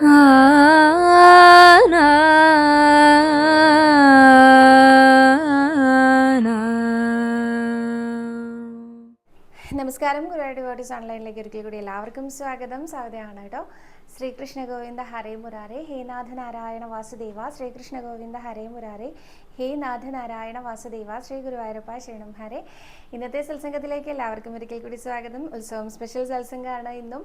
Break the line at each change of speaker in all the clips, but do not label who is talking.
നമസ്കാരം ഗുരുവായൂർ ഡിവോട്ടീസ് ഓൺലൈനിലേക്ക് ഒരിക്കൽ കൂടി എല്ലാവർക്കും സ്വാഗതം. സ്വാഗതമാണ് കേട്ടോ. ശ്രീകൃഷ്ണ ഗോവിന്ദ ഹരേ മുരാരെ. ഹേ നാഥ നാരായണ വാസുദേവ. ശ്രീകൃഷ്ണ ഗോവിന്ദ ഹരേ മുരാരെ. ഹേ നാഥ നാരായണ വാസുദേവ. ശ്രീ ഗുരുവായൂരപ്പ ശരണം ഹരേ. ഇന്നത്തെ സത്സംഗത്തിലേക്ക് എല്ലാവർക്കും ഒരിക്കൽ കൂടി സ്വാഗതം. ഉത്സവം സ്പെഷ്യൽ സത്സംഗമാണ് ഇന്നും.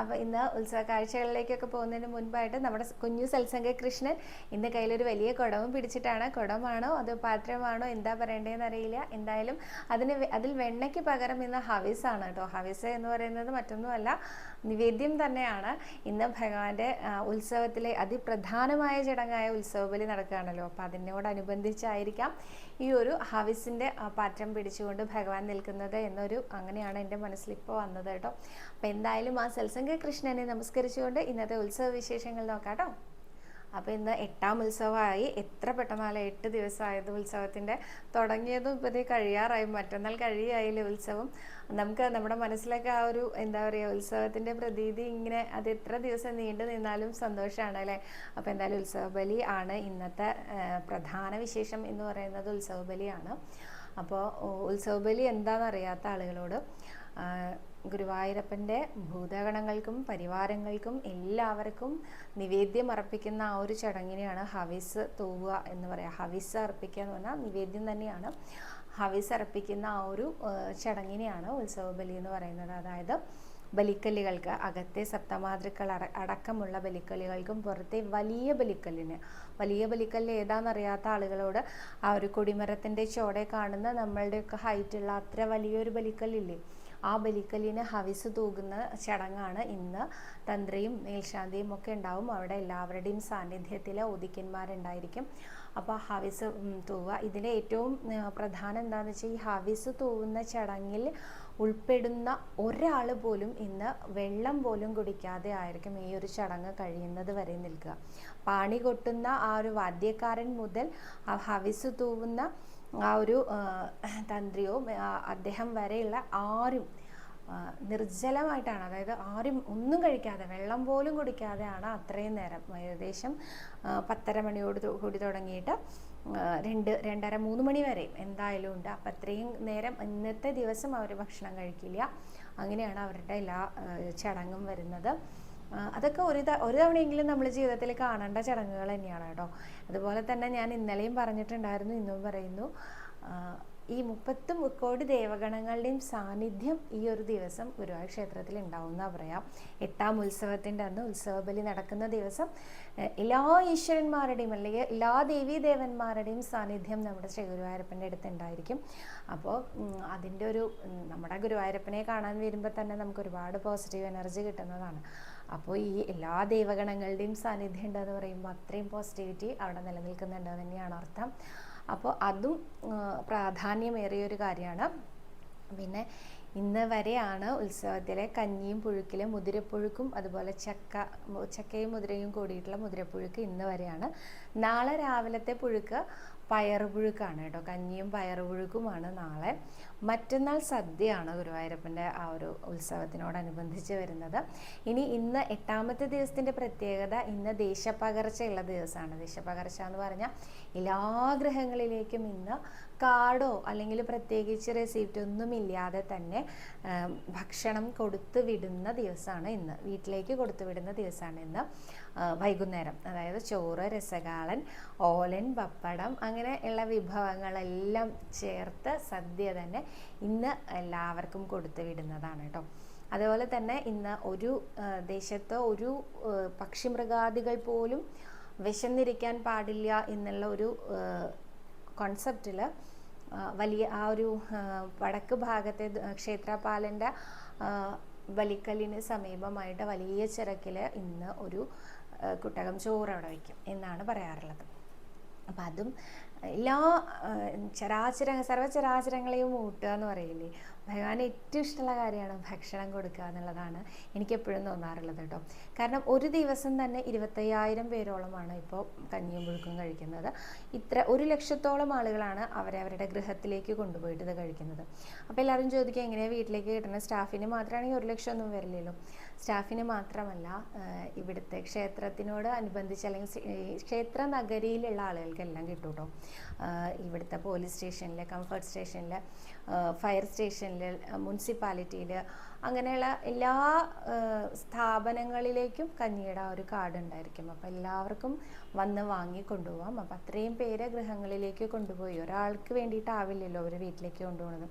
അപ്പോൾ ഇന്ന് ഉത്സവ കാഴ്ചകളിലേക്കൊക്കെ പോകുന്നതിന് മുൻപായിട്ട് നമ്മുടെ കുഞ്ഞു സത്സംഗ കൃഷ്ണൻ ഇന്ന് കയ്യിലൊരു വലിയ കുടവും പിടിച്ചിട്ടാണ്. കുടമാണോ അതോ പാത്രമാണോ? എന്താ പറയേണ്ടതെന്ന് അറിയില്ല. എന്തായാലും അതിന് അതിൽ വെണ്ണയ്ക്ക് പകരം ഇന്ന് ഹവിസാണ് കേട്ടോ. ഹവിസ എന്ന് പറയുന്നത് മറ്റൊന്നുമല്ല നിവേദ്യം തന്നെയാണ്. ഇന്ന് ഭഗവാന്റെ ഉത്സവത്തിലെ അതിപ്രധാനമായ ചടങ്ങായ ഉത്സവ ബലി നടക്കുകയാണല്ലോ. അപ്പോൾ അതിനോടനുബന്ധിച്ചായിരിക്കാം ഈ ഒരു ഹവിസിന്റെ പാത്രം പിടിച്ചുകൊണ്ട് ഭഗവാൻ നിൽക്കുന്നത് എന്നൊരു അങ്ങനെയാണ് എന്റെ മനസ്സിൽ ഇപ്പോൾ വന്നത് കേട്ടോ. അപ്പോൾ എന്തായാലും ആ സത്സംഗ കൃഷ്ണനെ നമസ്കരിച്ചുകൊണ്ട് ഇന്നത്തെ ഉത്സവ വിശേഷങ്ങൾ നോക്കാം കേട്ടോ. അപ്പോൾ ഇന്ന് എട്ടാം ഉത്സവമായി എത്ര പെട്ടെന്നാല എട്ട് ദിവസമായത് ഉത്സവത്തിന്റെ തുടങ്ങിയതും ഇപ്പോഴത്തെ കഴിയാറായി മറ്റന്നാൾ കഴിയായില്ലേ ഉത്സവം. നമുക്ക് നമ്മുടെ മനസ്സിലൊക്കെ ആ ഒരു എന്താ പറയുക ഉത്സവത്തിന്റെ പ്രതീതി ഇങ്ങനെ അത് എത്ര ദിവസം നീണ്ടു നിന്നാലും സന്തോഷമാണ് അല്ലേ? അപ്പോൾ എന്തായാലും ഉത്സവ ബലി ആണ് ഇന്നത്തെ പ്രധാന വിശേഷം എന്ന് പറയുന്നത് ഉത്സവ ബലിയാണ് അപ്പോൾ ഉത്സവ ബലി എന്താണെന്ന് അറിയാത്ത ആളുകളോട് ഗുരുവായൂരപ്പന്റെ ഭൂതഗണങ്ങൾക്കും പരിവാരങ്ങൾക്കും എല്ലാവർക്കും നിവേദ്യം അർപ്പിക്കുന്ന ആ ഒരു ചടങ്ങിനെയാണ് ഹവിസ് തൂവുക എന്ന് പറയുക. ഹവിസ് അർപ്പിക്കുക എന്ന് പറഞ്ഞാൽ നിവേദ്യം തന്നെയാണ്. ഹവിസ് അർപ്പിക്കുന്ന ആ ഒരു ചടങ്ങിനെയാണ് ഉത്സവ ബലി എന്ന് പറയുന്നത്. അതായത് ബലിക്കല്ലുകൾക്ക് അകത്തെ സപ്തമാതൃക്കൾ അട അടക്കമുള്ള ബലിക്കല്ലുകൾക്കും പുറത്തെ വലിയ ബലിക്കല്ലിന്. വലിയ ബലിക്കല്ല് ഏതാണെന്നറിയാത്ത ആളുകളോട് ആ ഒരു കൊടിമരത്തിന്റെ ചോടെ കാണുന്ന നമ്മളുടെയൊക്കെ ഹൈറ്റുള്ള അത്ര വലിയൊരു ബലിക്കല്ലില്ലേ? ആ ബലിക്കല്ലിന് ഹവിസ് തൂകുന്ന ചടങ്ങാണ് ഇന്ന്. തന്ത്രിയും മേൽശാന്തിയും ഒക്കെ ഉണ്ടാവും. അവിടെ എല്ലാവരുടെയും സാന്നിധ്യത്തിൽ ഒതുക്കന്മാരുണ്ടായിരിക്കും അപ്പോൾ ഹവിസ് തൂവ തൂവുക. ഇതിന്റെ ഏറ്റവും പ്രധാനം എന്താണെന്ന് വെച്ചാൽ ഈ ഹവിസ് തൂവുന്ന ചടങ്ങിൽ ഉൾപ്പെടുന്ന ഒരാൾ പോലും ഇന്ന് വെള്ളം പോലും കുടിക്കാതെ ആയിരിക്കും ഈ ഒരു ചടങ്ങ് കഴിയുന്നത് വരെ നിൽക്കുക. പാണി കൊട്ടുന്ന ആ ഒരു വാദ്യക്കാരൻ മുതൽ ഹവിസ് തൂവുന്ന ആ ഒരു തന്ത്രിയോ അദ്ദേഹം വരെയുള്ള ആരും നിർജലമായിട്ടാണ് അതായത് ആരും ഒന്നും കഴിക്കാതെ വെള്ളം പോലും കുടിക്കാതെയാണ് അത്രയും നേരം ഏകദേശം പത്തര മണിയോട് കൂടി തുടങ്ങിയിട്ട് രണ്ട് രണ്ടര മൂന്ന് മണി വരെ എന്തായാലും ഉണ്ട്. അപ്പം അത്രയും നേരം ഇന്നത്തെ ദിവസം അവർ ഭക്ഷണം കഴിക്കില്ല. അങ്ങനെയാണ് അവരുടെ എല്ലാ ചടങ്ങും വരുന്നത്. അതൊക്കെ ഒരു ഒരു തവണയെങ്കിലും നമ്മൾ ജീവിതത്തിൽ കാണേണ്ട ചടങ്ങുകൾ തന്നെയാണ് കേട്ടോ. അതുപോലെ തന്നെ ഞാൻ ഇന്നലെയും പറഞ്ഞിട്ടുണ്ടായിരുന്നു ഇന്നും പറയുന്നു. ഈ മുപ്പത്തും മുക്കോടി ദേവഗണങ്ങളുടെയും സാന്നിധ്യം ഈ ഒരു ദിവസം ഗുരുവായൂർ ക്ഷേത്രത്തിൽ ഉണ്ടാവും എന്നാ പറയാം. എട്ടാം ഉത്സവത്തിന്റെ അന്ന് ഉത്സവ ബലി നടക്കുന്ന ദിവസം എല്ലാ ഈശ്വരന്മാരുടെയും അല്ലെങ്കിൽ എല്ലാ ദേവീ ദേവന്മാരുടെയും സാന്നിധ്യം നമ്മുടെ ശ്രീ ഗുരുവായൂരപ്പന്റെ അടുത്ത് ഉണ്ടായിരിക്കും അപ്പോൾ അതിന്റെ ഒരു നമ്മുടെ ഗുരുവായൂരപ്പനെ കാണാൻ വരുമ്പോൾ തന്നെ നമുക്ക് ഒരുപാട് പോസിറ്റീവ് എനർജി കിട്ടുന്നതാണ്. അപ്പോൾ ഈ എല്ലാ ദൈവഗണങ്ങളുടെയും സാന്നിധ്യം ഉണ്ടെന്ന് പറയുമ്പോൾ അത്രയും പോസിറ്റിവിറ്റി അവിടെ നിലനിൽക്കുന്നുണ്ട് തന്നെയാണ് അർത്ഥം. അപ്പോൾ അതും പ്രാധാന്യമേറിയ ഒരു കാര്യമാണ്. പിന്നെ ഇന്ന് വരെയാണ് ഉത്സവത്തിലെ കഞ്ഞിയും പുഴുക്കിലെ മുതിരപ്പുഴുക്കും അതുപോലെ ചക്ക ചക്കയും മുതിരയും കൂടിയിട്ടുള്ള മുതിരപ്പുഴുക്ക് ഇന്ന് വരെയാണ്. നാളെ രാവിലത്തെ പുഴുക്ക് പയറുപുഴുക്കാണ് കേട്ടോ. കഞ്ഞിയും പയറുപുഴുക്കുമാണ് നാളെ. മറ്റന്നാൾ സദ്യയാണ് ഗുരുവായൂരപ്പന്റെ ആ ഒരു ഉത്സവത്തിനോടനുബന്ധിച്ച് വരുന്നത്. ഇനി ഇന്ന് എട്ടാമത്തെ ദിവസത്തിന്റെ പ്രത്യേകത ഇന്ന് ദേശപകർച്ചയുള്ള ദിവസമാണ്. ദേശപകർച്ച എന്ന് പറഞ്ഞാൽ എല്ലാ ഗ്രഹങ്ങളിലേക്കും ഇന്ന് കാർഡോ അല്ലെങ്കിൽ പ്രത്യേകിച്ച് റെസിപ്റ്റ് ഒന്നും ഇല്ലാതെ തന്നെ ഭക്ഷണം കൊടുത്തു വിടുന്ന ദിവസമാണ് ഇന്ന്. വീട്ടിലേക്ക് കൊടുത്തു വിടുന്ന ദിവസമാണ് ഇന്ന് വൈകുന്നേരം. അതായത് ചോറ് രസകാളൻ ഓലൻ പപ്പടം അങ്ങനെ ഉള്ള വിഭവങ്ങളെല്ലാം ചേർത്ത് സദ്യ തന്നെ ഇന്ന് എല്ലാവർക്കും കൊടുത്തു വിടുന്നതാണ് കേട്ടോ അതുപോലെ തന്നെ ഇന്ന് ഒരു ദേശത്ത് ഒരു പക്ഷിമൃഗാദികൾ പോലും വിശന്നിരിക്കാൻ പാടില്ല എന്നുള്ള ഒരു കോൺസെപ്റ്റിൽ വലിയ ആ ഒരു വടക്ക് ഭാഗത്തെ ക്ഷേത്രപാലന്റെ ബലിക്കല്ലിന് സമീപമായിട്ട് വലിയ ചിറക്കിൽ ഇന്ന് ഒരു കുട്ടകം ചോറ് അവിടെ വയ്ക്കും എന്നാണ് പറയാറുള്ളത്. അപ്പം അതും എല്ലാ ചരാചര സർവചരാചരങ്ങളെയും ഊട്ടുക എന്ന് പറയില്ലേ? ഭഗവാന് ഏറ്റവും ഇഷ്ടമുള്ള കാര്യമാണ് ഭക്ഷണം കൊടുക്കുക എന്നുള്ളതാണ് എനിക്കെപ്പോഴും തോന്നാറുള്ളത് കേട്ടോ. കാരണം ഒരു ദിവസം തന്നെ ഇരുപത്തയ്യായിരം പേരോളമാണ് ഇപ്പോൾ കഞ്ഞിയും പുഴുക്കും കഴിക്കുന്നത്. ഇത്ര ഒരു ലക്ഷത്തോളം ആളുകളാണ് അവരെ അവരുടെ ഗൃഹത്തിലേക്ക് കൊണ്ടുപോയിട്ട് ഇത് കഴിക്കുന്നത്. അപ്പോൾ എല്ലാവരും ചോദിക്കുക എങ്ങനെയാണ് വീട്ടിലേക്ക് കിട്ടുന്ന സ്റ്റാഫിന് മാത്രമാണെങ്കിൽ ഒരു ലക്ഷം ഒന്നും വരില്ലല്ലോ. സ്റ്റാഫിന് മാത്രമല്ല ഇവിടുത്തെ ക്ഷേത്രത്തിനോട് അനുബന്ധിച്ച് അല്ലെങ്കിൽ ക്ഷേത്ര നഗരിയിലുള്ള ആളുകൾക്കെല്ലാം കിട്ടും കേട്ടോ ഇവിടുത്തെ പോലീസ് സ്റ്റേഷനിൽ കംഫർട്ട് സ്റ്റേഷനിൽ ഫയർ സ്റ്റേഷനിൽ മുനിസിപ്പാലിറ്റിയിൽ അങ്ങനെയുള്ള എല്ലാ സ്ഥാപനങ്ങളിലേക്കും കഞ്ഞിയുടെ ഒരു കാർഡ് ഉണ്ടായിരിക്കും. അപ്പോൾ എല്ലാവർക്കും വന്ന് വാങ്ങി അപ്പോൾ അത്രയും പേര് ഗൃഹങ്ങളിലേക്ക് കൊണ്ടുപോയി. ഒരാൾക്ക് വേണ്ടിയിട്ടാവില്ലല്ലോ ഒരു വീട്ടിലേക്ക് കൊണ്ടുപോകുന്നത്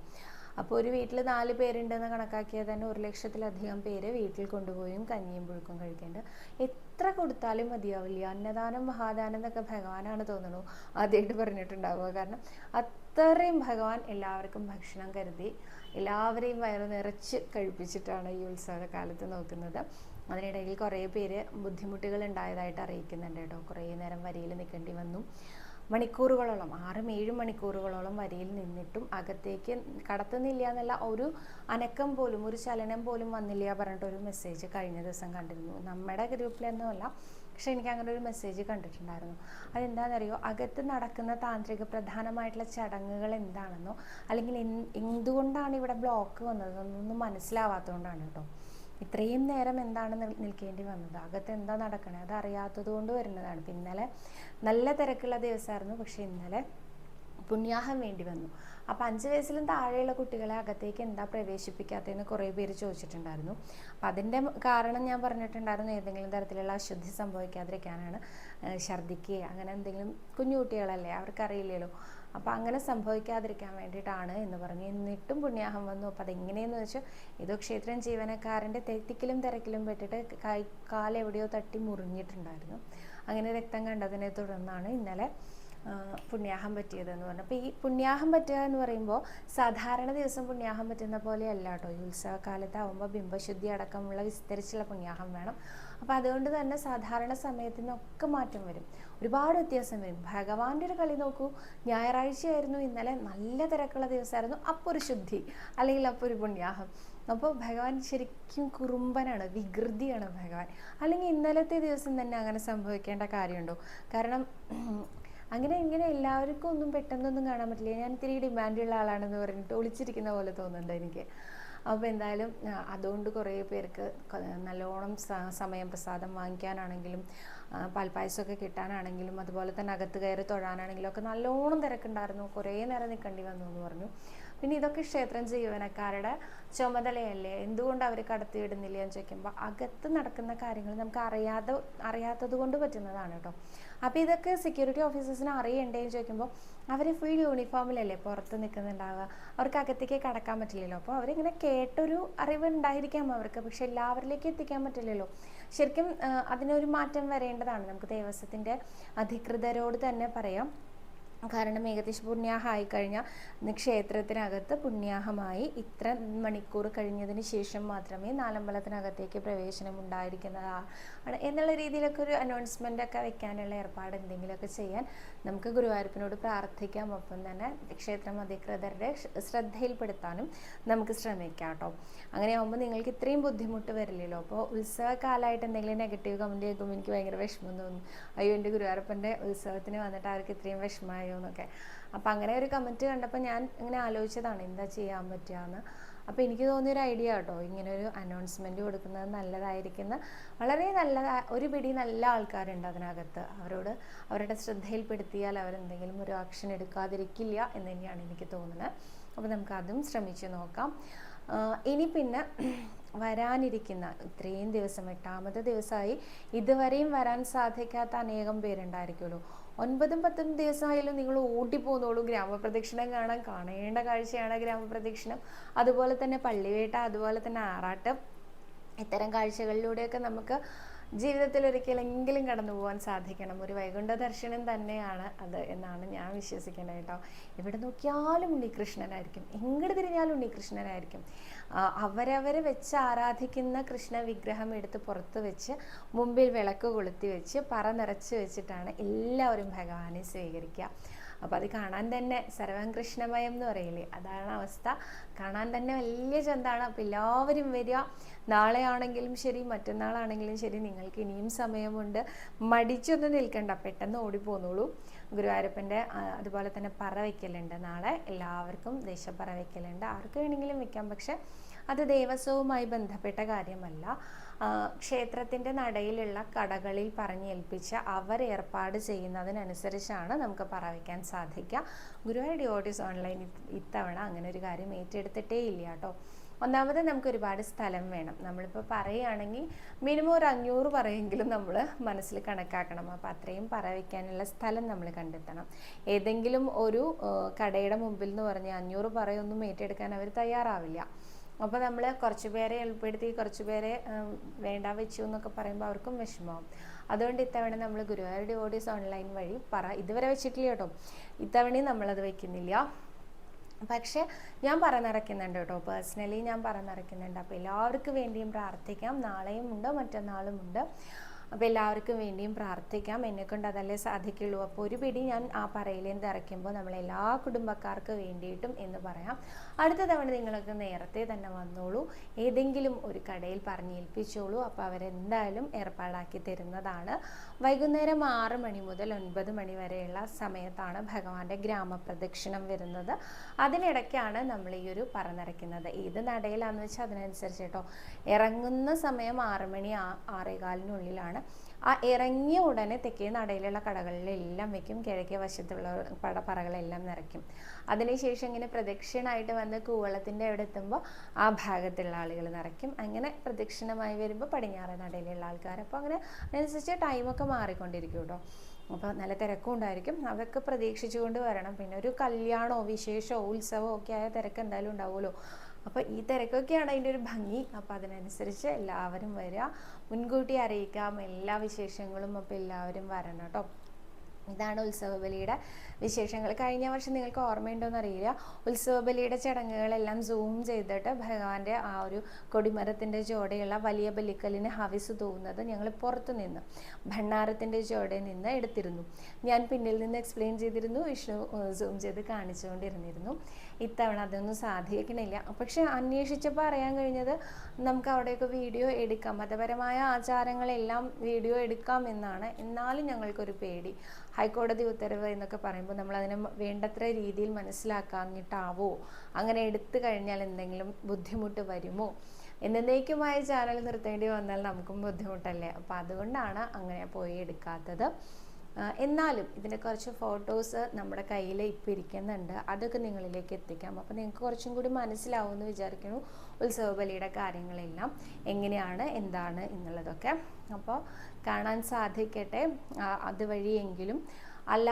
അപ്പോൾ ഒരു വീട്ടിൽ നാല് പേരുണ്ടെന്ന് കണക്കാക്കിയാൽ തന്നെ ഒരു ലക്ഷത്തിലധികം പേര് വീട്ടിൽ കൊണ്ടുപോയും കഞ്ഞിയും പുഴുക്കും കഴിക്കേണ്ട. എത്ര കൊടുത്താലും മതിയാവില്ല. അന്നദാനം മഹാദാനം എന്നൊക്കെ ഭഗവാനാണ് തോന്നുന്നു ആദ്യമായിട്ട് പറഞ്ഞിട്ടുണ്ടാവുക. കാരണം അത്രയും ഭഗവാൻ എല്ലാവർക്കും ഭക്ഷണം കരുതി എല്ലാവരെയും വയറ് നിറച്ച് കഴിപ്പിച്ചിട്ടാണ് ഈ ഉത്സവ കാലത്ത് നോക്കുന്നത്. അതിനിടയിൽ കുറേ പേര് ബുദ്ധിമുട്ടുകൾ ഉണ്ടായതായിട്ട് അറിയിക്കുന്നുണ്ട് കേട്ടോ. കുറേ നേരം വരിയിൽ നിൽക്കേണ്ടി വന്നു. മണിക്കൂറുകളോളം ആറും ഏഴും മണിക്കൂറുകളോളം വരിയിൽ നിന്നിട്ടും അകത്തേക്ക് കടത്തുന്നില്ല എന്നുള്ള ഒരു അനക്കം പോലും ഒരു ചലനം പോലും വന്നില്ല പറഞ്ഞിട്ട് ഒരു മെസ്സേജ് കഴിഞ്ഞ ദിവസം കണ്ടിരുന്നു. നമ്മുടെ ഗ്രൂപ്പിലൊന്നുമല്ല പക്ഷെ എനിക്ക് അങ്ങനെ ഒരു മെസ്സേജ് കണ്ടിട്ടുണ്ടായിരുന്നു. അതെന്താണെന്നറിയോ? അകത്ത് നടക്കുന്ന താന്ത്രിക പ്രധാനമായിട്ടുള്ള ചടങ്ങുകൾ എന്താണെന്നോ അല്ലെങ്കിൽ എന്ത് എന്തുകൊണ്ടാണ് ഇവിടെ ബ്ലോക്ക് വന്നതെന്നൊന്നും മനസ്സിലാവാത്തതുകൊണ്ടാണ് കേട്ടോ. ഇത്രയും നേരം എന്താണ് നിൽക്കേണ്ടി വന്നത്? അകത്ത് എന്താ നടക്കണേ? അത് അറിയാത്തത് കൊണ്ട് വരുന്നതാണ്. ഇന്നലെ നല്ല തിരക്കുള്ള ദിവസമായിരുന്നു. പക്ഷെ ഇന്നലെ പുണ്യാഹം വേണ്ടി വന്നു. അപ്പം അഞ്ച് വയസ്സിലും താഴെയുള്ള കുട്ടികളെ അകത്തേക്ക് എന്താ പ്രവേശിപ്പിക്കാത്തതെന്ന് കുറേ പേര് ചോദിച്ചിട്ടുണ്ടായിരുന്നു. അപ്പം അതിന്റെ കാരണം ഞാൻ പറഞ്ഞിട്ടുണ്ടായിരുന്നു ഏതെങ്കിലും തരത്തിലുള്ള അശുദ്ധി സംഭവിക്കാതിരിക്കാനാണ് ഛർദിക്കുക അങ്ങനെ എന്തെങ്കിലും കുഞ്ഞു കുട്ടികളല്ലേ അവർക്കറിയില്ലല്ലോ. അപ്പം അങ്ങനെ സംഭവിക്കാതിരിക്കാൻ വേണ്ടിയിട്ടാണ് എന്ന് പറഞ്ഞു. എന്നിട്ടും പുണ്യാഹം വന്നു. അപ്പം അതെങ്ങനെയെന്ന് വെച്ചാൽ ഏതോ ക്ഷേത്രം ജീവനക്കാരന്റെ തെറ്റിക്കലും തിരക്കിലും പെട്ടിട്ട് കൈ കാലെവിടെയോ തട്ടി മുറിഞ്ഞിട്ടുണ്ടായിരുന്നു. അങ്ങനെ രക്തം കണ്ടതിനെ തുടർന്നാണ് ഇന്നലെ പുണ്യാഹം പറ്റിയതെന്ന് പറഞ്ഞു. അപ്പോൾ ഈ പുണ്യാഹം പറ്റുക എന്ന് പറയുമ്പോൾ സാധാരണ ദിവസം പുണ്യാഹം പറ്റുന്ന പോലെയല്ല കേട്ടോ. ഈ ഉത്സവകാലത്താവുമ്പോൾ ബിംബശുദ്ധി അടക്കമുള്ള വിസ്തരിച്ചുള്ള പുണ്യാഹം വേണം. അപ്പോൾ അതുകൊണ്ട് തന്നെ സാധാരണ സമയത്ത് നിന്നൊക്കെ മാറ്റം വരും. ഒരുപാട് വ്യത്യാസം വരും. ഭഗവാന്റെ ഒരു കളി നോക്കൂ. ഞായറാഴ്ചയായിരുന്നു. ഇന്നലെ നല്ല തിരക്കുള്ള ദിവസമായിരുന്നു. അപ്പോൾ ഒരു ശുദ്ധി അല്ലെങ്കിൽ അപ്പോൾ ഒരു പുണ്യാഹം. അപ്പോൾ ഭഗവാൻ ശരിക്കും കുറുമ്പനാണ് വികൃതിയാണ് ഭഗവാൻ. അല്ലെങ്കിൽ ഇന്നലത്തെ ദിവസം തന്നെ അങ്ങനെ സംഭവിക്കേണ്ട കാര്യമുണ്ടോ? കാരണം അങ്ങനെ ഇങ്ങനെ എല്ലാവർക്കും ഒന്നും പെട്ടെന്നൊന്നും കാണാൻ പറ്റില്ല. ഞാൻ ഇത്തിരി ഡിമാൻഡുള്ള ആളാണെന്ന് പറഞ്ഞിട്ട് ഒളിച്ചിരിക്കുന്ന പോലെ തോന്നുന്നുണ്ട് എനിക്ക്. അപ്പോൾ എന്തായാലും അതുകൊണ്ട് കുറേ പേർക്ക് നല്ലോണം സമയം പ്രസാദം വാങ്ങിക്കാനാണെങ്കിലും പാൽപ്പായസമൊക്കെ കിട്ടാനാണെങ്കിലും അതുപോലെ തന്നെ അകത്ത് കയറി തൊഴാനാണെങ്കിലും ഒക്കെ നല്ലോണം തിരക്കുണ്ടായിരുന്നു. കുറേ നേരം നിൽക്കേണ്ടി വന്നു എന്ന് പറഞ്ഞു. പിന്നെ ഇതൊക്കെ ക്ഷേത്രം ജീവനക്കാരുടെ ചുമതലയല്ലേ? എന്തുകൊണ്ട് അവർ കടത്തിവിടുന്നില്ല എന്ന് ചോദിക്കുമ്പോൾ അകത്ത് നടക്കുന്ന കാര്യങ്ങൾ നമുക്ക് അറിയാതെ അറിയാത്തത് കൊണ്ട് പറ്റുന്നതാണ് കേട്ടോ. അപ്പോൾ ഇതൊക്കെ സെക്യൂരിറ്റി ഓഫീസേഴ്സിന് അറിയണ്ടേ എന്ന് ചോദിക്കുമ്പോൾ അവർ ഫുൾ യൂണിഫോമിലല്ലേ പുറത്ത് നിൽക്കുന്നുണ്ടാവുക? അവർക്ക് അകത്തേക്ക് കടക്കാൻ പറ്റില്ലല്ലോ. അപ്പോൾ അവരിങ്ങനെ കേട്ടൊരു അറിവ് ഉണ്ടായിരിക്കാം അവർക്ക് പക്ഷെ എല്ലാവരിലേക്ക് എത്തിക്കാൻ പറ്റില്ലല്ലോ. ശരിക്കും അതിനൊരു മാറ്റം വരേണ്ടതാണ്. നമുക്ക് ദേവസ്വത്തിന്റെ അധികൃതരോട് തന്നെ പറയാം. കാരണം ഏകദേശം പുണ്യാഹമായി കഴിഞ്ഞാൽ ക്ഷേത്രത്തിനകത്ത് പുണ്യാഹമായി ഇത്ര മണിക്കൂർ കഴിഞ്ഞതിന് ശേഷം മാത്രമേ നാലമ്പലത്തിനകത്തേക്ക് പ്രവേശനം ഉണ്ടായിരിക്കുന്നതാണ് എന്നുള്ള രീതിയിലൊക്കെ ഒരു അനൗൺസ്മെന്റ് ഒക്കെ വെക്കാനുള്ള ഏർപ്പാട് എന്തെങ്കിലുമൊക്കെ ചെയ്യാൻ നമുക്ക് ഗുരുവായൂരപ്പനോട് പ്രാർത്ഥിക്കാം. ഒപ്പം തന്നെ ക്ഷേത്രം അധികൃതരുടെ ശ്രദ്ധയിൽപ്പെടുത്താനും നമുക്ക് ശ്രമിക്കാം കേട്ടോ. അങ്ങനെയാകുമ്പോൾ നിങ്ങൾക്ക് ഇത്രയും ബുദ്ധിമുട്ട് വരില്ലല്ലോ. അപ്പോൾ ഉത്സവകാലമായിട്ട് എന്തെങ്കിലും നെഗറ്റീവ് കമന്റ് കേൾക്കുമ്പോൾ എനിക്ക് ഭയങ്കര വിഷമം തോന്നും. അയ്യോ എന്റെ ഗുരുവായൂരപ്പന്റെ ഉത്സവത്തിന് വന്നിട്ട് അവർക്ക് ഇത്രയും വിഷമമായോ? എന്നൊക്കെ അപ്പോൾ അങ്ങനെ ഒരു കമന്റ് കണ്ടപ്പോൾ ഞാൻ ഇങ്ങനെ ആലോചിച്ചതാണ് എന്താ ചെയ്യാൻ പറ്റുകയെന്ന് അപ്പോൾ എനിക്ക് തോന്നിയ ഒരു ഐഡിയ കേട്ടോ ഇങ്ങനെ ഒരു അനൗൺസ്മെന്റ് കൊടുക്കുന്നത് നല്ലതായിരിക്കുന്ന. വളരെ നല്ല ഒരു പിടി നല്ല ആൾക്കാരുണ്ട് അതിനകത്ത്. അവരോട് അവരുടെ ശ്രദ്ധയിൽപ്പെടുത്തിയാൽ അവരെന്തെങ്കിലും ഒരു ആക്ഷൻ എടുക്കാതിരിക്കില്ല എന്ന് തന്നെയാണ് എനിക്ക് തോന്നുന്നത്. അപ്പോൾ നമുക്ക് അതും ശ്രമിച്ചു നോക്കാം. ഇനി പിന്നെ വരാനിരിക്കുന്ന ഇത്രയും ദിവസം എട്ടാമത്തെ ദിവസമായി ഇതുവരെയും വരാൻ സാധിക്കാത്ത അനേകം പേരുണ്ടായിരിക്കുമല്ലോ. ഒൻപതും പത്തും ദിവസമായാലും നിങ്ങൾ ഓടിപ്പോന്നോളൂ. ഗ്രാമപ്രദക്ഷിണം കാണാൻ കാണേണ്ട കാഴ്ചയാണ് ഗ്രാമപ്രദക്ഷിണം. അതുപോലെ തന്നെ പള്ളിവേട്ട അതുപോലെ തന്നെ ആറാട്ടം. ഇത്തരം കാഴ്ചകളിലൂടെയൊക്കെ നമുക്ക് ജീവിതത്തിൽ ഒരിക്കലെങ്കിലും കടന്നു പോകാൻ സാധിക്കണം. ഒരു വൈകുണ്ഠ ദർശനം തന്നെയാണ് അത് എന്നാണ് ഞാൻ വിശ്വസിക്കുന്നത് കേട്ടോ. എവിടെ നോക്കിയാലും ഉണ്ണികൃഷ്ണനായിരിക്കും. എങ്ങോട്ട് തിരിഞ്ഞാലും ഉണ്ണികൃഷ്ണനായിരിക്കും. അവരവരെ വെച്ച് ആരാധിക്കുന്ന കൃഷ്ണ വിഗ്രഹം എടുത്ത് പുറത്ത് വെച്ച് മുമ്പിൽ വിളക്ക് കൊളുത്തി വെച്ച് പറ നിറച്ച് വെച്ചിട്ടാണ് എല്ലാവരും ഭഗവാനെ സ്വീകരിക്കുക. അപ്പോൾ അത് കാണാൻ തന്നെ സർവം കൃഷ്ണമയം എന്ന് പറയില്ലേ? അതാണ് അവസ്ഥ. കാണാൻ തന്നെ വലിയ ചന്താണ്. അപ്പോൾ എല്ലാവരും വരിക. നാളെ ആണെങ്കിലും ശരി മറ്റന്നാളാണെങ്കിലും ശരി നിങ്ങൾക്ക് ഇനിയും സമയമുണ്ട്. മടിച്ചൊന്നും നിൽക്കണ്ട. പെട്ടെന്ന് ഓടിപ്പോന്നോളൂ ഗുരുവായൂരപ്പന്റെ അതുപോലെ തന്നെ പറ വയ്ക്കലുണ്ട് നാളെ. എല്ലാവർക്കും ദേശപ്പറ വയ്ക്കലുണ്ട് ആർക്ക് വേണമെങ്കിലും വയ്ക്കാം പക്ഷെ അത് ദേവസ്വവുമായി ബന്ധപ്പെട്ട കാര്യമല്ല. ക്ഷേത്രത്തിന്റെ നടയിലുള്ള കടകളിൽ പറഞ്ഞേൽപ്പിച്ച് അവർ ഏർപ്പാട് ചെയ്യുന്നതിനനുസരിച്ചാണ് നമുക്ക് പറവയ്ക്കാൻ സാധിക്കുക. ഗുരുവായൂർ ഡിവോട്ടീസ് ഓൺലൈൻ ഇത്തവണ അങ്ങനെ ഒരു കാര്യം ഏറ്റെടുത്തിട്ടേ ഇല്ല കേട്ടോ. ഒന്നാമത് നമുക്ക് ഒരുപാട് സ്ഥലം വേണം. നമ്മളിപ്പോൾ പറയുകയാണെങ്കിൽ മിനിമം ഒരു അഞ്ഞൂറ് പറയെങ്കിലും നമ്മൾ മനസ്സിൽ കണക്കാക്കണം. അപ്പോൾ അത്രയും പറ വയ്ക്കാനുള്ള സ്ഥലം നമ്മൾ കണ്ടെത്തണം. ഏതെങ്കിലും ഒരു കടയുടെ മുമ്പിൽ എന്ന് പറഞ്ഞാൽ അഞ്ഞൂറ് പറയൊന്നും ഏറ്റെടുക്കാൻ അവർ തയ്യാറാവില്ല. അപ്പോൾ നമ്മൾ കുറച്ച് പേരെ ഉൾപ്പെടുത്തി കുറച്ച് പേരെ വേണ്ട വെച്ചു എന്നൊക്കെ പറയുമ്പോൾ അവർക്കും വിഷമമാവും. അതുകൊണ്ട് ഇത്തവണ നമ്മൾ ഗുരുവായൂർ ഡിവോഡീസ് ഓൺലൈൻ വഴി പറ. ഇതുവരെ വെച്ചിട്ടില്ല കേട്ടോ. ഇത്തവണയും നമ്മളത് വെക്കുന്നില്ല. പക്ഷെ ഞാൻ പറഞ്ഞിറക്കുന്നുണ്ട് കേട്ടോ. പേഴ്സണലി ഞാൻ പറഞ്ഞിറക്കുന്നുണ്ട്. അപ്പോൾ എല്ലാവർക്കും വേണ്ടിയും പ്രാർത്ഥിക്കാം. നാളെയും ഉണ്ട്? മറ്റന്നാളും ഉണ്ട്. അപ്പോൾ എല്ലാവർക്കും വേണ്ടിയും പ്രാർത്ഥിക്കാം. എന്നെക്കൊണ്ട് അതല്ലേ സാധിക്കുള്ളൂ. അപ്പോൾ ഒരു പിടി ഞാൻ ആ പറയിലേന്ത് ഇറക്കുമ്പോൾ നമ്മൾ എല്ലാ കുടുംബക്കാർക്ക് വേണ്ടിയിട്ടും എന്ന് പറയാം. അടുത്ത തവണ നിങ്ങളൊക്കെ നേരത്തെ തന്നെ വന്നോളൂ. ഏതെങ്കിലും ഒരു കടയിൽ പറഞ്ഞേൽപ്പിച്ചോളൂ. അപ്പോൾ അവരെന്തായാലും ഏർപ്പാടാക്കി തരുന്നതാണ്. വൈകുന്നേരം ആറ് മണി മുതൽ ഒൻപത് മണി വരെയുള്ള സമയത്താണ് ഭഗവാന്റെ ഗ്രാമപ്രദക്ഷിണം വരുന്നത്. അതിനിടയ്ക്കാണ് നമ്മൾ ഈ ഒരു പറന്നിറക്കുന്നത് ഏത് നടയിലാണെന്ന് വെച്ചാൽ അതിനനുസരിച്ച് കേട്ടോ. ഇറങ്ങുന്ന സമയം ആറ് മണി ആറേകാലിനുള്ളിലാണ്. ആ ഇറങ്ങിയ ഉടനെ തെക്കേ നടയിലുള്ള കടകളിലെല്ലാം വെക്കും. കിഴക്കേ വശത്തുള്ള പട പറകളെല്ലാം നിറയ്ക്കും. അതിനുശേഷം ഇങ്ങനെ പ്രദക്ഷിണമായിട്ട് വന്ന് കൂവളത്തിന്റെ അവിടെ എത്തുമ്പോൾ ആ ഭാഗത്തുള്ള ആളുകൾ നിറയ്ക്കും. അങ്ങനെ പ്രദക്ഷിണമായി വരുമ്പോൾ പടിഞ്ഞാറ് നടയിലുള്ള ആൾക്കാർ. അപ്പോൾ അങ്ങനെ അതിനനുസരിച്ച് ടൈമൊക്കെ മാറിക്കൊണ്ടിരിക്കും കേട്ടോ. അപ്പോൾ നല്ല തിരക്കും ഉണ്ടായിരിക്കും. അതൊക്കെ പ്രതീക്ഷിച്ചുകൊണ്ട് വരണം. പിന്നെ ഒരു കല്യാണമോ വിശേഷമോ ഉത്സവമോ ഒക്കെ ആയ തിരക്ക് എന്തായാലും ഉണ്ടാവുമല്ലോ. അപ്പോൾ ഈ തിരക്കൊക്കെയാണ് അതിന്റെ ഒരു ഭംഗി. അപ്പോൾ അതിനനുസരിച്ച് എല്ലാവരും വരിക മുൻകൂട്ടി അറിയിക്കാം. എല്ലാ വിശേഷങ്ങളും അപ്പോൾ എല്ലാവരും വരണം കേട്ടോ. ഇതാണ് ഉത്സവബലിയുടെ വിശേഷങ്ങൾ. കഴിഞ്ഞ വർഷം നിങ്ങൾക്ക് ഓർമ്മയുണ്ടോയെന്ന് അറിയില്ല ഉത്സവബലിയുടെ ചടങ്ങുകളെല്ലാം സൂം ചെയ്തിട്ട് ഭഗവാന്റെ ആ ഒരു കൊടിമരത്തിന്റെ ചുവടെയുള്ള വലിയ ബലിക്കലിന് ഹവിസ് തൂവുന്നത് ഞങ്ങൾ പുറത്തു നിന്ന് ഭണ്ണാരത്തിന്റെ ചുവടെ നിന്ന് എടുത്തിരുന്നു. ഞാൻ പിന്നിൽ നിന്ന് എക്സ്പ്ലെയിൻ ചെയ്തിരുന്നു. വിഷ്ണു സൂം ചെയ്ത് കാണിച്ചുകൊണ്ടിരുന്നിരുന്നു. ഇത്തവണ അതൊന്നും സാധിക്കണില്ല പക്ഷെ അന്വേഷിച്ചപ്പോൾ അറിയാൻ കഴിഞ്ഞത് നമുക്ക് അവിടെയൊക്കെ വീഡിയോ എടുക്കാം. മതപരമായ ആചാരങ്ങളെല്ലാം വീഡിയോ എടുക്കാം എന്നാണ്. എന്നാലും ഞങ്ങൾക്കൊരു പേടി. ഹൈക്കോടതി ഉത്തരവ് എന്നൊക്കെ പറയുമ്പോൾ നമ്മൾ അതിനെ വേണ്ടത്ര രീതിയിൽ മനസ്സിലാക്കാഞ്ഞിട്ടാവോ? അങ്ങനെ എടുത്തു കഴിഞ്ഞാൽ എന്തെങ്കിലും ബുദ്ധിമുട്ട് വരുമോ? എന്നേക്കുമായ ചാനൽ നിർത്തേണ്ടി വന്നാൽ നമുക്കും ബുദ്ധിമുട്ടല്ലേ? അപ്പോൾ അതുകൊണ്ടാണ് അങ്ങനെ പോയി എടുക്കാത്തത്. എന്നാലും ഇതിന്റെ കുറച്ച് ഫോട്ടോസ് നമ്മുടെ കയ്യിൽ ഇപ്പോൾ ഇരിക്കുന്നുണ്ട്. അതൊക്കെ നിങ്ങളിലേക്ക് എത്തിക്കാം. അപ്പോൾ നിങ്ങൾക്ക് കുറച്ചും കൂടി മനസ്സിലാവുമെന്ന് വിചാരിക്കുന്നു. ഉത്സവബലിയുടെ കാര്യങ്ങളെല്ലാം എങ്ങനെയാണ് എന്താണ് എന്നുള്ളതൊക്കെ. അപ്പോൾ കാണാൻ സാധിക്കട്ടെ. അതുവഴിയെങ്കിലും അല്ല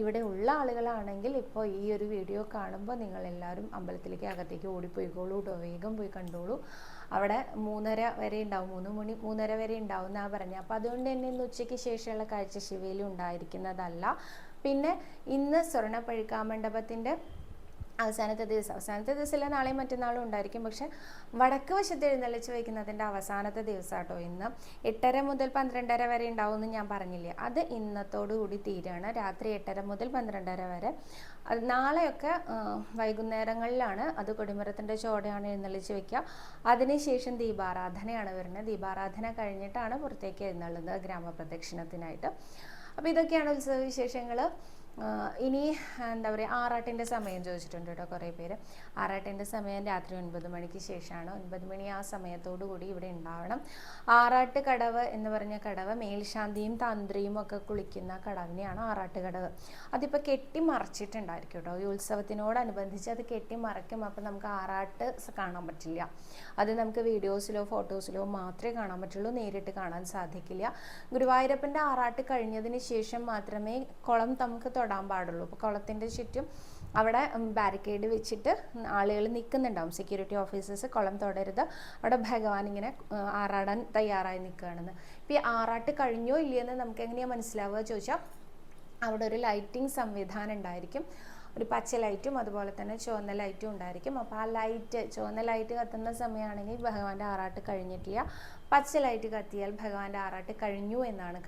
ഇവിടെ ഉള്ള ആളുകളാണെങ്കിൽ ഇപ്പോൾ ഈ ഒരു വീഡിയോ കാണുമ്പോൾ നിങ്ങളെല്ലാവരും അമ്പലത്തിലേക്ക് അകത്തേക്ക് ഓടിപ്പോയിക്കോളൂ. കേട്ടോ വേഗം പോയി കണ്ടോളൂ. അവിടെ മൂന്നര വരെ ഉണ്ടാവും. മൂന്ന് മണി മൂന്നര വരെ ഉണ്ടാവും എന്നാണ് പറഞ്ഞത് അപ്പോൾ അതുകൊണ്ട് തന്നെ ഇന്ന് ഉച്ചയ്ക്ക് ശേഷമുള്ള കാഴ്ച ശിവയിൽ ഉണ്ടായിരിക്കുന്നതല്ല. പിന്നെ ഇന്ന് സ്വർണ പഴുക്കാമണ്ഡപത്തിന്റെ അവസാനത്തെ ദിവസം. അവസാനത്തെ ദിവസമല്ല നാളെയും മറ്റന്നാളും ഉണ്ടായിരിക്കും. പക്ഷെ വടക്ക് വശത്ത് എഴുന്നള്ളിച്ച് വയ്ക്കുന്നതിന്റെ അവസാനത്തെ ദിവസം കേട്ടോ ഇന്ന്. എട്ടര മുതൽ പന്ത്രണ്ടര വരെ ഉണ്ടാവുമെന്ന് ഞാൻ പറഞ്ഞില്ലേ? അത് ഇന്നത്തോടു കൂടി തീരുകയാണ്. രാത്രി എട്ടര മുതൽ പന്ത്രണ്ടര വരെ. അത് നാളെയൊക്കെ വൈകുന്നേരങ്ങളിലാണ് അത് കൊടിമരത്തിന്റെ ചോടയാണ് എഴുന്നള്ളിച്ച് വയ്ക്കുക. അതിനുശേഷം ദീപാരാധനയാണ് വരുന്നത്. ദീപാരാധന കഴിഞ്ഞിട്ടാണ് പുറത്തേക്ക് എഴുന്നള്ളുന്നത് ഗ്രാമപ്രദക്ഷിണത്തിനായിട്ട്. അപ്പോൾ ഇതൊക്കെയാണ് ഉത്സവ വിശേഷങ്ങൾ ഇനി എന്താ പറയുക ആറാട്ടിന്റെ സമയം ചോദിച്ചിട്ടുണ്ട് കേട്ടോ കുറേ പേര്. ആറാട്ടിന്റെ സമയം രാത്രി ഒൻപത് മണിക്ക് ശേഷമാണ്. ഒൻപത് മണി ആ സമയത്തോടു കൂടി ഇവിടെ ഉണ്ടാവണം. ആറാട്ട് കടവ് എന്ന് പറഞ്ഞ കടവ് മേൽശാന്തിയും തന്ത്രിയും ഒക്കെ കുളിക്കുന്ന കടവിനെയാണ് ആറാട്ട് കടവ്. അതിപ്പോൾ കെട്ടി മറച്ചിട്ടുണ്ടായിരിക്കും കേട്ടോ. ഈ ഉത്സവത്തിനോടനുബന്ധിച്ച് അത് കെട്ടി മറയ്ക്കും അപ്പോൾ നമുക്ക് ആറാട്ട് കാണാൻ പറ്റില്ല. അത് നമുക്ക് വീഡിയോസിലോ ഫോട്ടോസിലോ മാത്രമേ കാണാൻ പറ്റുള്ളൂ. നേരിട്ട് കാണാൻ സാധിക്കില്ല. ഗുരുവായൂരപ്പന്റെ ആറാട്ട് കഴിഞ്ഞതിന് ശേഷം മാത്രമേ കുളം നമുക്ക് തൊടാൻ പാടുള്ളൂ. അപ്പോൾ കുളത്തിന്റെ ചുറ്റും അവിടെ ബാരിക്കേഡ് വെച്ചിട്ട് ആളുകൾ നിൽക്കുന്നുണ്ടാവും സെക്യൂരിറ്റി ഓഫീസേഴ്സ് കുളം തൊടരുത്. അവിടെ ഭഗവാൻ ഇങ്ങനെ ആറാടാൻ തയ്യാറായി നിൽക്കുകയാണെന്ന് ഇപ്പോൾ ഈ ആറാട്ട് കഴിഞ്ഞോ ഇല്ലയെന്ന് നമുക്ക് എങ്ങനെയാണ് മനസ്സിലാവുക ചോദിച്ചാൽ അവിടെ ഒരു ലൈറ്റിംഗ് സംവിധാനം ഉണ്ടായിരിക്കും. ഒരു പച്ച ലൈറ്റും അതുപോലെ തന്നെ ചുവന്ന ലൈറ്റും ഉണ്ടായിരിക്കും. അപ്പോൾ ആ ലൈറ്റ് ചുവന്ന ലൈറ്റ് കത്തുന്ന സമയമാണെങ്കിൽ ഭഗവാന്റെ ആറാട്ട് കഴിഞ്ഞിട്ടില്ല. പച്ച ലൈറ്റ് കത്തിയാൽ ഭഗവാന്റെ ആറാട്ട് കഴിഞ്ഞു എന്നാണ്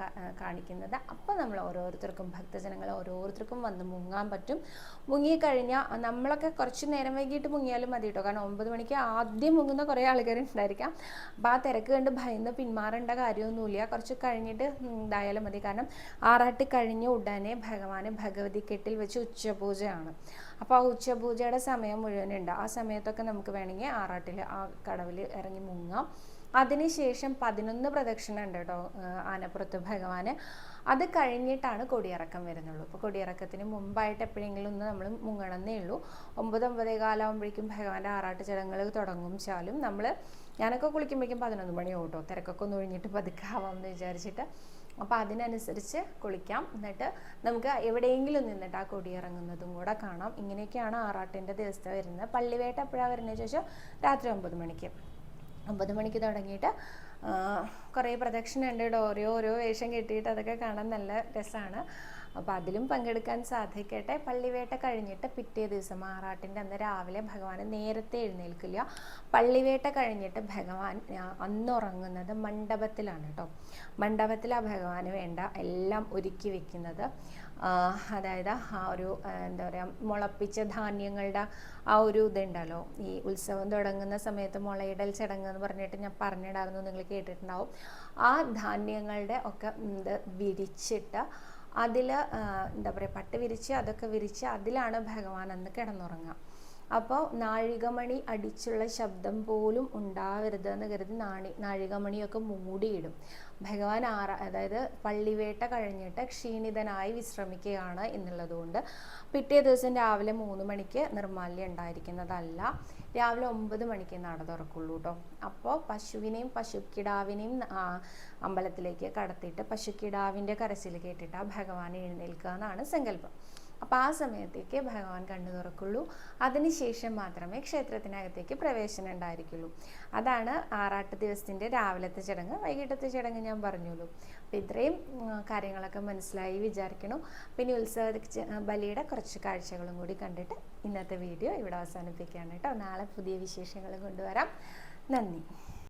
കാണിക്കുന്നത്. അപ്പോൾ നമ്മൾ ഓരോരുത്തർക്കും ഭക്തജനങ്ങൾ ഓരോരുത്തർക്കും വന്ന് മുങ്ങാൻ പറ്റും. മുങ്ങിക്കഴിഞ്ഞാൽ നമ്മളൊക്കെ കുറച്ച് നേരം വൈകിട്ട് മുങ്ങിയാലും മതി കേട്ടോ കാരണം ഒമ്പത് മണിക്ക് ആദ്യം മുങ്ങുന്ന കുറേ ആൾക്കാരുണ്ടായിരിക്കാം. അപ്പോൾ ആ തിരക്ക് കണ്ട് ഭയന്ന് പിന്മാറേണ്ട കാര്യമൊന്നുമില്ല. കുറച്ച് കഴിഞ്ഞിട്ട് ഇതായാലും മതി. കാരണം ആറാട്ട് കഴിഞ്ഞ ഉടനെ ഭഗവാന് ഭഗവതി കെട്ടിൽ വെച്ച് ഉച്ചപൂജയാണ്. അപ്പോൾ ആ ഉച്ചപൂജയുടെ സമയം മുഴുവനുണ്ട്. ആ സമയത്തൊക്കെ നമുക്ക് വേണമെങ്കിൽ ആറാട്ടിൽ ആ കടവിൽ ഇറങ്ങി മുങ്ങാം. അതിനുശേഷം പതിനൊന്ന് പ്രദക്ഷിണ ഉണ്ട് കേട്ടോ ആനപ്പുറത്ത് ഭഗവാന്. അത് കഴിഞ്ഞിട്ടാണ് കൊടിയിറക്കം വരുന്നുള്ളൂ. അപ്പോൾ കൊടിയിറക്കത്തിന് മുമ്പായിട്ട് എപ്പോഴെങ്കിലും ഒന്ന് നമ്മൾ മുങ്ങണമെന്നേ ഉള്ളൂ. ഒമ്പത് ഒമ്പതേ കാലാകുമ്പോഴേക്കും ഭഗവാന്റെ ആറാട്ട് ചടങ്ങുകൾ തുടങ്ങും ചാലും. നമ്മൾ ഞാനൊക്കെ കുളിക്കുമ്പോഴേക്കും പതിനൊന്ന് മണി കേട്ടോ. തിരക്കൊക്കെ ഒന്ന് ഒഴിഞ്ഞിട്ട് പതുക്കെ ആവാമെന്ന് വിചാരിച്ചിട്ട്. അപ്പോൾ അതിനനുസരിച്ച് കുളിക്കാം. എന്നിട്ട് നമുക്ക് എവിടെയെങ്കിലും നിന്നിട്ട് ആ കൊടിയിറങ്ങുന്നതും കൂടെ കാണാം. ഇങ്ങനെയൊക്കെയാണ് ആറാട്ടിന്റെ ദിവസത്തെ വരുന്നത്. പള്ളിവേട്ട എപ്പോഴാണ് വരുന്നത് ചോദിച്ചാൽ രാത്രി ഒമ്പത് മണിക്ക്. ഒമ്പത് മണിക്ക് തുടങ്ങിയിട്ട് കുറേ പ്രദക്ഷിണം ഉണ്ട് കേട്ടോ. ഓരോ ഓരോ വേഷം കെട്ടിയിട്ട് അതൊക്കെ കാണാൻ നല്ല രസമാണ് അപ്പോൾ അതിലും പങ്കെടുക്കാൻ സാധിക്കട്ടെ. പള്ളിവേട്ട കഴിഞ്ഞിട്ട് പിറ്റേ ദിവസം ആറാട്ടിന്റെ അന്ന് രാവിലെ ഭഗവാൻ നേരത്തെ എഴുന്നേൽക്കില്ല. പള്ളിവേട്ട കഴിഞ്ഞിട്ട് ഭഗവാൻ അന്നുറങ്ങുന്നത് മണ്ഡപത്തിലാണ് കേട്ടോ. മണ്ഡപത്തിലാണ് ഭഗവാന് വേണ്ട എല്ലാം ഒരുക്കി വെക്കുന്നത്. അതായത് ആ ഒരു എന്താ പറയുക മുളപ്പിച്ച ധാന്യങ്ങളുടെ ആ ഒരു ഇതുണ്ടല്ലോ. ഈ ഉത്സവം തുടങ്ങുന്ന സമയത്ത് മുളയിടൽ ചടങ്ങ് എന്ന് പറഞ്ഞിട്ട് ഞാൻ പറഞ്ഞിടായിരുന്നു നിങ്ങൾ കേട്ടിട്ടുണ്ടാവും. ആ ധാന്യങ്ങളുടെ ഒക്കെ ഇത് വിരിച്ചിട്ട് അതിൽ എന്താ പറയുക പട്ട് വിരിച്ച് അതൊക്കെ വിരിച്ച് അതിലാണ് ഭഗവാൻ അന്ന് കിടന്നുറങ്ങുക. അപ്പോൾ നാഴികമണി അടിച്ചുള്ള ശബ്ദം പോലും ഉണ്ടാവരുത് എന്ന് കരുതി നാണി നാഴികമണിയൊക്കെ മൂടിയിടും. ഭഗവാൻ ആറ അതായത് പള്ളിവേട്ട കഴിഞ്ഞിട്ട് ക്ഷീണിതനായി വിശ്രമിക്കുകയാണ് എന്നുള്ളതുകൊണ്ട് പിറ്റേ ദിവസം രാവിലെ മൂന്ന് മണിക്ക് നിർമാല്യം ഉണ്ടായിരിക്കുന്നതല്ല രാവിലെ ഒമ്പത് മണിക്ക് നട തുറക്കുള്ളൂ കേട്ടോ. അപ്പോൾ പശുവിനെയും പശുക്കിടാവിനെയും അമ്പലത്തിലേക്ക് കടത്തിയിട്ട് പശുക്കിടാവിന്റെ കരച്ചിൽ കേട്ടിട്ട് ആ ഭഗവാൻ എഴുന്നേൽക്കുക എന്നാണ് സങ്കല്പം. അപ്പോൾ ആ സമയത്തേക്ക് ഭഗവാൻ കണ്ണു തുറക്കുള്ളൂ. അതിനുശേഷം മാത്രമേ ക്ഷേത്രത്തിനകത്തേക്ക് പ്രവേശനം ഉണ്ടായിരിക്കുള്ളൂ. അതാണ് ആറാട്ട് ദിവസത്തിന്റെ രാവിലത്തെ ചടങ്ങ്. വൈകിട്ടത്തെ ചടങ്ങ് ഞാൻ പറഞ്ഞുള്ളൂ അപ്പോൾ ഇത്രയും കാര്യങ്ങളൊക്കെ മനസ്സിലായി വിചാരിക്കണു. പിന്നെ ഉത്സവ ബലിയുടെ കുറച്ച് കാഴ്ചകളും കൂടി കണ്ടിട്ട് ഇന്നത്തെ വീഡിയോ ഇവിടെ അവസാനിപ്പിക്കുകയാണ് കേട്ടോ. നാളെ പുതിയ വിശേഷങ്ങൾ കൊണ്ടുവരാം. നന്ദി.